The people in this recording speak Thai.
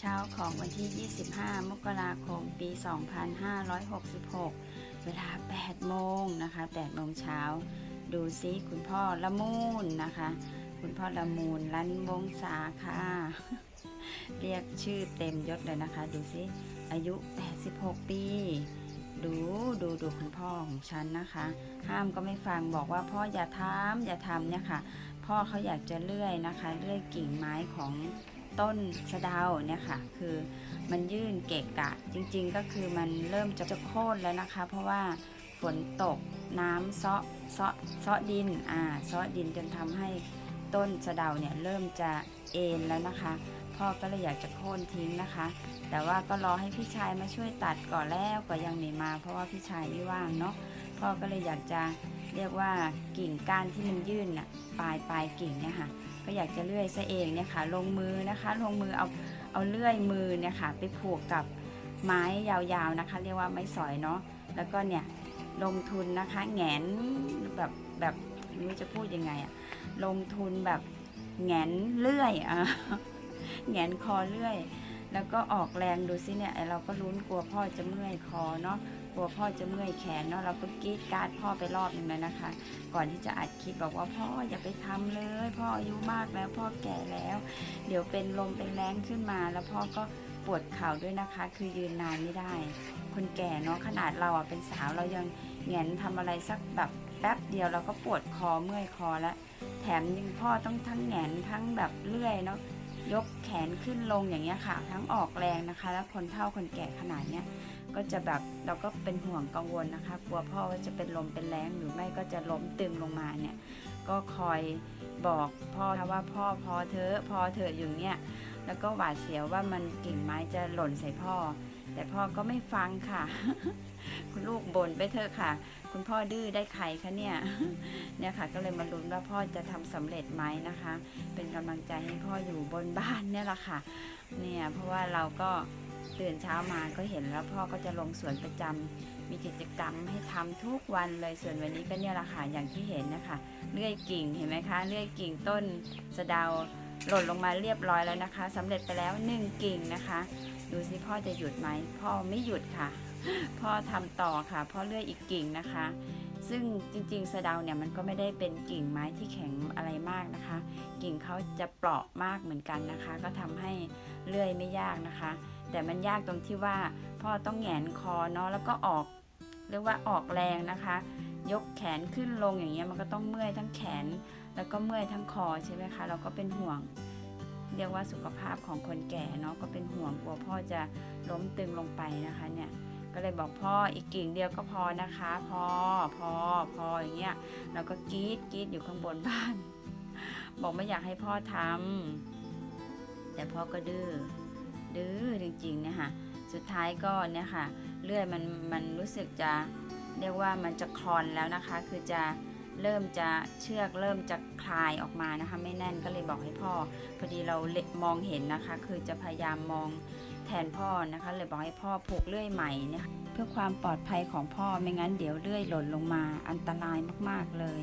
เช้าของวันที่ 25 มกราคม ปี 2566 เวลา 8 โมงนะคะ 8 โมงเช้า ดูซิคุณพ่อละมูลนะคะ คุณพ่อละมูลรันวงศาค่ะ เรียกชื่อเต็มยศเลยนะคะ ดูซิอายุ 86 ปี ดูดูดูคุณพ่อของฉันนะคะ ห้ามก็ไม่ฟังบอกว่าพ่ออย่าทำอย่าทำเนี่ยค่ะ พ่อเขาอยากจะเลื่อยนะคะ เลื่อยกิ่งไม้ของ ต้นสะเดาเนี่ยค่ะ คือมันยื่นเกะกะ จริงๆก็คือมันเริ่มจะจะโค่นแล้วนะคะ เพราะว่าฝนตกน้ำเซาะเซาะเซาะดินอ่าเซาะดินจนทำให้ต้นสะเดาเนี่ยเริ่มจะเอ็นแล้วนะคะ พ่อก็เลยอยากจะโค่นทิ้งนะคะ แต่ว่าก็รอให้พี่ชายมาช่วยตัดก่อนแล้วก็ยังไม่มา เพราะว่าพี่ชายไม่ว่างเนาะพ่อก็เลยอยากจะเรียกว่ากิ่งก้านที่มันยื่นน่ะปลายปลายกิ่งเนี่ยค่ะ ก็อยากจะเลื่อยซะเองเนี่ยค่ะ ลงมือนะคะ ลงมือเอาเอาเลื่อยมือเนี่ยค่ะ ไปผูกกับไม้ยาวๆนะคะ เรียกว่าไม้สอยเนาะแล้วก็เนี่ยลงทุนนะคะแงนแบบแบบไม่รู้จะพูดยังไงอะลงทุนแบบแงนเลื่อยอะแงนคอเลื่อย แล้วก็ออกแรงดูสิเนี่ยเราก็ลุ้นกลัวพ่อจะเมื่อยคอเนาะ ลัวพ่อจะเมื่อยแขนเนาะเราก็กรีดกาดพ่อไปรอบหนึงแล้วนะคะ ก่อนที่จะอัดคลิปบอกว่าพ่ออย่าไปทำเลย พ่ออายุมากแล้วพ่อแก่แล้ว เดี๋ยวเป็นลมเป็นแรงขึ้นมา แล้วพ่อก็ปวดเข่าด้วยนะคะ คือยืนนานไม่ได้ คนแก่เนาะขนาดเราอะเป็นสาวเรายังแหงนทำอะไรสักแบบแป๊บเดียวเราก็ปวดคอเมื่อยคอแล้วแถมยังพ่อต้องทั้งแหงนทั้งแบบเลื่อยเนาะยกแขนขึ้นลงอย่างเงี้ยค่ะ ทั้งออกแรงนะคะ แล้วคนเฒ่าคนแก่ขนาดเนี้ย ก็จะแบบเราก็เป็นห่วงกังวลนะคะ กลัวพ่อว่าจะเป็นลมเป็นแรงหรือไม่ก็จะล้มตึงลงมาเนี่ย ก็คอยบอกพ่อว่าพ่อพอเถอพอเถออยู่เนี่ย แล้วก็หวาดเสียวว่ามันกิ่งไม้จะหล่นใส่พ่อ แต่พ่อก็ไม่ฟังค่ะ คุณลูกบ่นไปเถอะค่ะ คุณพ่อดื้อได้ใครคะเนี่ย เนี่ยค่ะ ก็เลยมาลุ้นว่าพ่อจะทำสำเร็จไหมนะคะ เป็นกำลังใจให้พ่ออยู่บนบ้านเนี่ยแหละค่ะ เนี่ยเพราะว่าเราก็ ตื่นเช้ามาก็เห็นแล้วพ่อก็จะลงสวนประจำมีกิจกรรมให้ทำทุกวันเลยส่วนวันนี้ก็เนี่ยแหละค่ะอย่างที่เห็นนะคะเลื่อยกิ่งเห็นไหมคะเลื่อยกิ่งต้นสะเดาหล่นลงมาเรียบร้อยแล้วนะคะสำเร็จไปแล้วหนึ่งกิ่งนะคะ ดูสิพ่อจะหยุดไหมพ่อไม่หยุดค่ะ พ่อทำต่อค่ะพ่อเลื่อยอีกกิ่งนะคะ ซึ่งจริงๆสะเดาเนี่ยมันก็ไม่ได้เป็นกิ่งไม้ที่แข็งอะไรมากนะคะ กิ่งเขาจะเปราะมากเหมือนกันนะคะ ก็ทำให้เลื่อยไม่ยากนะคะ แต่มันยากตรงที่ว่าพ่อต้องแหงนคอเนาะแล้วก็ออกเรียกว่าออกแรงนะคะ ยกแขนขึ้นลงอย่างเงี้ยมันก็ต้องเมื่อยทั้งแขน แล้วก็เมื่อยทั้งคอใช่ไหมคะเราก็เป็นห่วง เรียกว่าสุขภาพของคนแก่เนาะก็เป็นห่วงกลัวพ่อจะล้มตึงลงไปนะคะเนี่ย ก็เลยบอกพ่ออีกกิ่งเดียวก็พอนะคะพอพอพออย่างเงี้ยเราก็กรีดกรีดอยู่ข้างบนบ้าน บอกไม่อยากให้พ่อทำแต่พ่อก็ดื้อดื้อจริงๆเนี่ยค่ะสุดท้ายก็เนี่ยค่ะเลื่อยมันมันรู้สึกจะเรียกว่ามันจะคลอนแล้วนะคะ คือจะเริ่มจะเชือกเริ่มจะคลายออกมานะคะ ไม่แน่นก็เลยบอกให้พ่อ พอดีเราเลมองเห็นนะคะ คือจะพยายามมอง แทนพ่อนะคะ เลยบอกให้พ่อผูกเลื่อยใหม่เนี่ยค่ะเพื่อความปลอดภัยของพ่อไม่งั้นเดี๋ยวเลื่อยหล่นลงมาอันตรายมากๆเลย